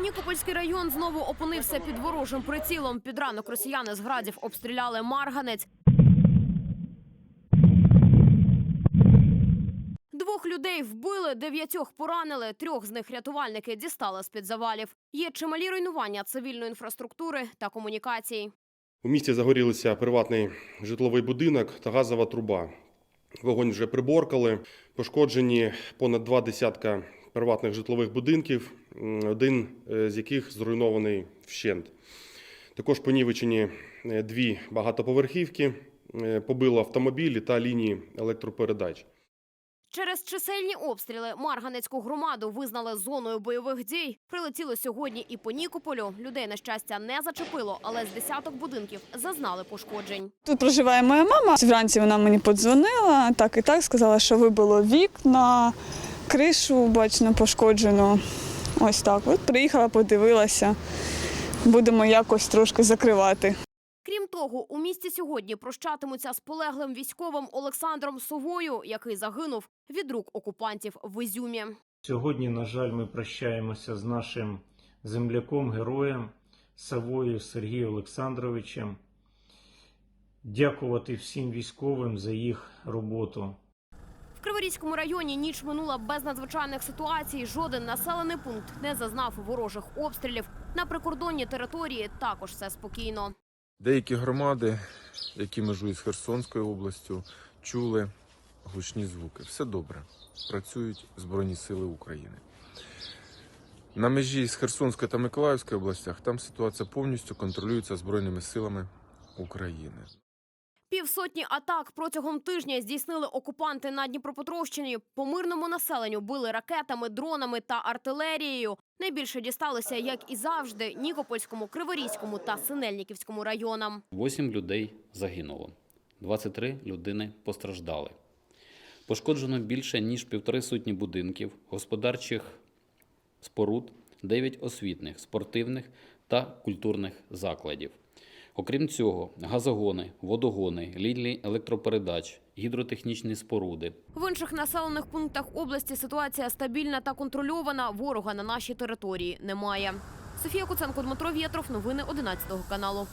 Нікопольський район знову опинився під ворожим прицілом. Під ранок росіяни з градів обстріляли Марганець. Двох людей вбили, дев'ятьох поранили. Трьох з них рятувальники дістали з під завалів. Є чималі руйнування цивільної інфраструктури та комунікацій. У місті загорілися приватний житловий будинок та газова труба. Вогонь вже приборкали. Пошкоджені понад два десятка приватних житлових будинків, один е, з яких зруйнований вщент. Також понівечені е, дві багатоповерхівки, е, побило автомобілі та лінії електропередач. Через чисельні обстріли Марганецьку громаду визнали зоною бойових дій. Прилетіло сьогодні і по Нікополю. Людей на щастя не зачепило, але з десяток будинків зазнали пошкоджень. Тут проживає моя мама. Вранці вона мені подзвонила, так і так сказала, що вибило вікна, кришу бачно пошкоджено. Ось так. От приїхала, подивилася. Будемо якось трошки закривати. Крім того, у місті сьогодні прощатимуться з полеглим військовим Олександром Совою, який загинув від рук окупантів в Ізюмі. Сьогодні, на жаль, ми прощаємося з нашим земляком, героєм Савою Сергієм Олександровичем. Дякувати всім військовим за їх роботу. Криворізькому районі ніч минула без надзвичайних ситуацій. Жоден населений пункт не зазнав ворожих обстрілів. На прикордонній території також все спокійно. Деякі громади, які межують з Херсонською областю, чули гучні звуки. Все добре. Працюють Збройні Сили України. На межі з Херсонською та Миколаївською областях там ситуація повністю контролюється Збройними силами України. Півсотні атак протягом тижня здійснили окупанти на Дніпропетровщині. По мирному населенню били ракетами, дронами та артилерією. Найбільше дісталося, як і завжди, Нікопольському, Криворізькому та Синельниківському районам. 8 людей загинуло, 23 людини постраждали. Пошкоджено більше ніж півтори сотні будинків, господарчих споруд, 9 освітних, спортивних та культурних закладів. Окрім цього, газогони, водогони, лінії електропередач, гідротехнічні споруди, В інших населених пунктах області ситуація стабільна та контрольована. Ворога на нашій території немає. Софія Куценко, Дмитро Вєтров. Новини 11 каналу.